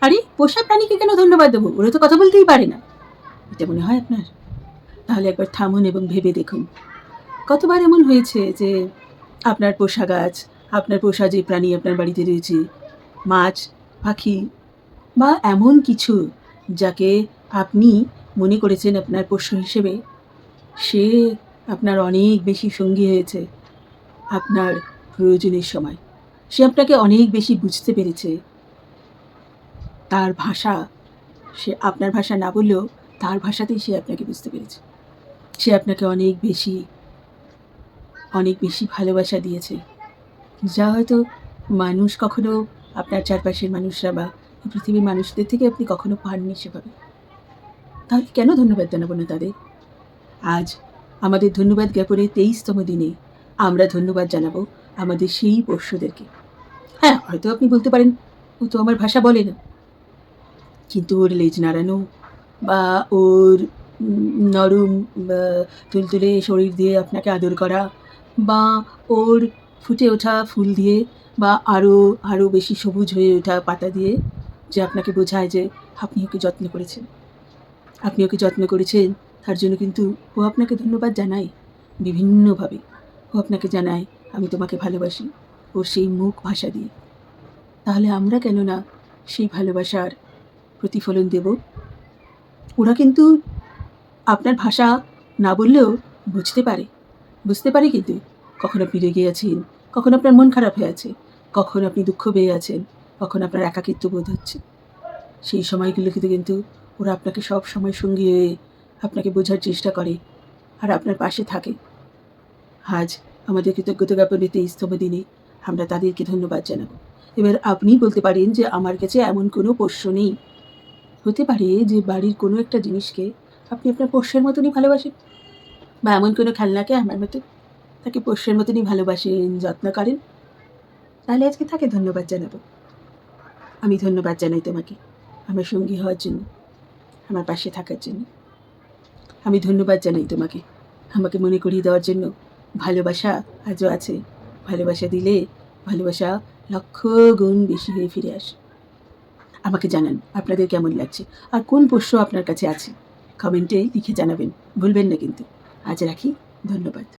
আরে, পোষা প্রাণীকে কেন ধন্যবাদ দেবো? ওরা তো কথা বলতেই পারে না। এটা মনে হয় আপনার? তাহলে একবার থামুন এবং ভেবে দেখুন। কতবার এমন হয়েছে যে আপনার পোষা গাছ, আপনার পোষা যে প্রাণী আপনার বাড়িতে রয়েছে, মাছ, পাখি বা এমন কিছু যাকে আপনি মনে করেছেন আপনার পোষ্য হিসেবে, সে আপনার অনেক বেশি সঙ্গী হয়েছে আপনার প্রয়োজনের সময়। সে আপনাকে অনেক বেশি বুঝতে পেরেছে। তার ভাষা, সে আপনার ভাষা না বললেও তার ভাষাতেই সে আপনাকে বুঝতে পেরেছে। সে আপনাকে অনেক বেশি অনেক বেশি ভালোবাসা দিয়েছে। যা হয়তো মানুষ কখনো আপনার চারপাশের মানুষরা বা পৃথিবীর মানুষদের থেকে আপনি কখনো পাননি সেভাবে। তাহলে কেন ধন্যবাদ জানাব না তাদের? আজ আমাদের ধন্যবাদ জ্ঞাপনের তেইশতম দিনে আমরা ধন্যবাদ জানাব আমাদের সেই পোষ্যদেরকে হ্যাঁ হয়তো আপনি বলতে পারেন, ও তো আমার ভাষা বলে না। কিন্তু ওর লেজ নাড়ানো বা ওর নরম তুলতুলে শরীর দিয়ে আপনাকে আদর করা বা ওর ফুটে ওঠা ফুল দিয়ে বা আরও আরও বেশি সবুজ হয়ে ওঠা পাতা দিয়ে যে আপনাকে বোঝায় যে আপনি ওকে যত্ন করেছেন। আপনি ওকে যত্ন করেছেন, তার জন্য কিন্তু ও আপনাকে ধন্যবাদ জানায় বিভিন্নভাবে। ও আপনাকে জানায়, আমি তোমাকে ভালোবাসি। ওর সেই মুখ ভাষা দিয়ে। তাহলে আমরা কেন না সেই ভালোবাসার প্রতিফলন দেব। ওরা কিন্তু আপনার ভাষা না বললেও বুঝতে পারে। বুঝতে পারে কিন্তু কখন আপনি রেগে আছেন, কখন আপনার মন খারাপ হয়ে আছে, কখন আপনি দুঃখ পেয়ে আছেন, কখন আপনার একাকিত্ব বোধ হচ্ছে। সেই সময়গুলোতে কিন্তু কিন্তু ওরা আপনাকে সব সময় সঙ্গী হয়ে আপনাকে বোঝার চেষ্টা করে আর আপনার পাশে থাকে। আজ আমাদের কৃতজ্ঞতা জ্ঞাপনের তেইশতম দিনে আমরা তাদেরকে ধন্যবাদ জানাব। এবার আপনি বলতে পারেন যে আমার কাছে এমন কোনো পোষ্য নেই। হতে পারে যে বাড়ির কোনো একটা জিনিসকে আপনি আপনার পোষ্যের মতনই ভালোবাসেন। বা এমন কোনো খেলনাকে আমার মতো তাকে পোষ্যের মতনই ভালোবাসেন, যত্ন করেন। তাহলে আজকে তাকে ধন্যবাদ জানাব। আমি ধন্যবাদ জানাই তোমাকে আমার সঙ্গী হওয়ার জন্য, আমার পাশে থাকার জন্য। আমি ধন্যবাদ জানাই তোমাকে আমাকে মনে করিয়ে দেওয়ার জন্য। ভালোবাসা আজও আছে, ভালোবাসা দিলে ভালোবাসা লক্ষ গুণ বেশি হয়ে ফিরে আসে। আমাকে জানান আপনাদের কেমন লাগছে আর কোন পোষ্য আপনার কাছে আছে? কমেন্টে লিখে জানাবেন। ভুলবেন না কিন্তু। আজ রাখি। ধন্যবাদ।